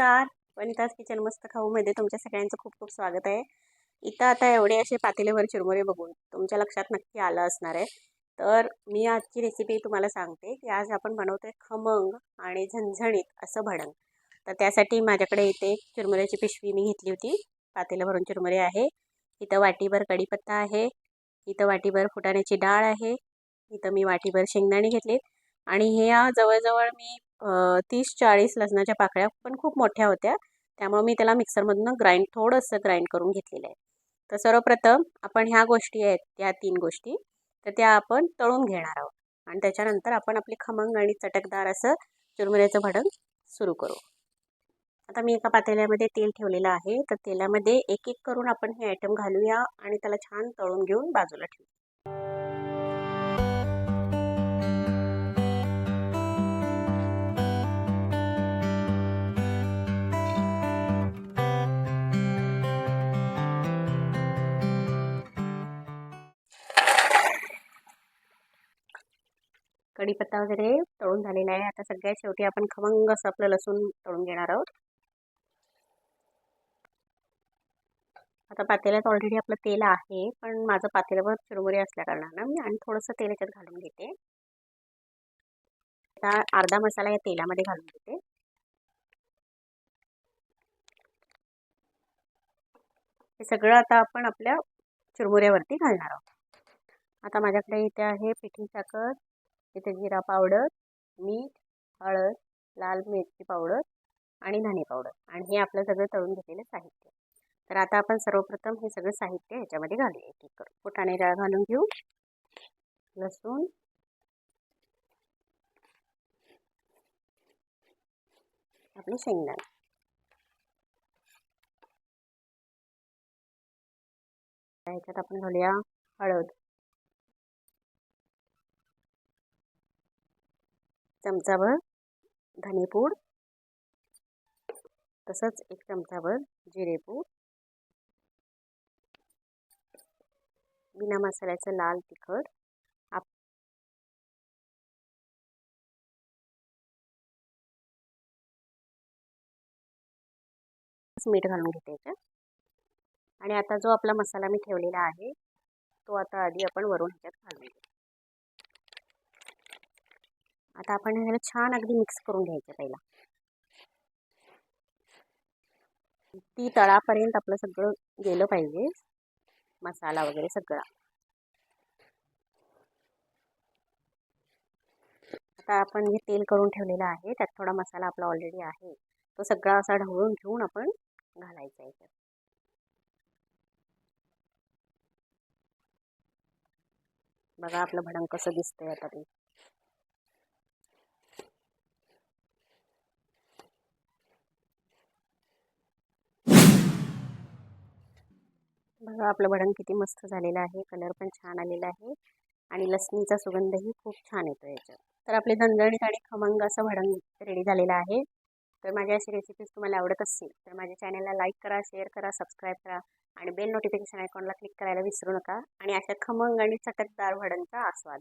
Vanita's kitchen मस्त खाऊमध्ये तुमच्या सगळ्यांचं खूप खूप स्वागत आहे. इथं आता एवढे असे पातेलेभर चिरमुरे बघून तुमच्या लक्षात नक्की आलं असणार आहे. तर मी आजची रेसिपी तुम्हाला सांगते की आज आपण बनवतोय खमंग आणि झणझणीत असं भडंग. तर त्यासाठी माझ्याकडे इथे चिरमुऱ्याची पिशवी मी घेतली होती. पातेलं भरून चिरमुरे आहे. इथं वाटीभर कढीपत्ता आहे. इथं वाटीभर फुटाण्याची डाळ आहे. इथं मी वाटीभर शेंगदाणे घेतले आणि ह्या जवळजवळ मी तीस चाळीस लसणाच्या पाकळ्या पण खूप मोठ्या होत्या. त्यामुळे मी त्याला मिक्सरमधून ग्राइंड थोडंसं ग्राइंड करून घेतलेलं आहे. तर सर्वप्रथम आपण ह्या गोष्टी आहेत त्या तीन गोष्टी. तर त्या आपण तळून घेणार आहोत. आणि त्याच्यानंतर आपण आपली खमंग आणि चटकदार असं चुरमुऱ्याचं भडंग सुरू करू. आता मी एका पातेल्यामध्ये तेल ठेवलेलं आहे. तर तेलामध्ये एक एक करून आपण हे आयटम घालूया आणि त्याला छान तळून घेऊन बाजूला ठेवू. कढीपत्ता वगैरे तळून झालेला आहे. आता सगळ्यात शेवटी आपण खमंग असं आपलं लसूण तळून घेणार आहोत. आता पातेल्यात ऑलरेडी आपलं तेल आहे पण माझं पातेल्यावर चिरमुरे असल्याकारणानं मी आणि थोडंसं तेल याच्यात घालून घेते. आता अर्धा मसाला या तेलामध्ये घालून घेते. हे सगळं आता आपण आपल्या चुरमुऱ्यावरती घालणार आहोत. आता माझ्याकडे इथे आहे पिठी साखर इथे जिरा पावडर मीठ हळद लाल मिरची पावडर आणि धने पावडर. आणि हे आपलं सगळं तळून घेतलेलं साहित्य. तर आता आपण सर्वप्रथम हे सगळं साहित्य ह्याच्यामध्ये घालूया. एक एक करून. फुटाणे डाळ घालून घेऊ. लसूण. आपले शेंगदाणे. ह्याच्यात आपण घालूया हळद. चमचाभर धनेपूड तसंच एक चमचाभर जिरेपूड बिना मसाल्याचं लाल तिखट आप मीठ घालून घेते याच्यात. आणि आता जो आपला मसाला मी ठेवलेला आहे तो आता आधी आपण वरून ह्याच्यात घालून घेऊ. आता आपण ह्याला छान अगदी मिक्स करून घ्यायचं पहिला. ती तळापर्यंत आपलं सगळं गेलं पाहिजे. मसाला वगैरे सगळा. आता आपण जे तेल करून ठेवलेलं आहे त्यात थोडा मसाला आपला ऑलरेडी आहे. तो सगळा असा ढवळून घेऊन आपण घालायचा आहे. बघा आपलं भडंग कसं दिसतंय आता ते. बघा आपलं भडंग किती मस्त झालेलं आहे. कलर पण छान आलेला आहे. आणि लसणीचा सुगंधही खूप छान येतो याच्यात. तर आपले दणदणीत आणि खमंग असं भडंग रेडी झालेलं आहे. तर माझ्या अशी रेसिपीज तुम्हाला आवडत असतील तर माझ्या चॅनलला लाईक करा शेअर करा सबस्क्राईब करा आणि बेल नोटिफिकेशन आयकॉनला क्लिक करायला विसरू नका. आणि अशा खमंग आणि चटकदार भडंगचा आस्वाद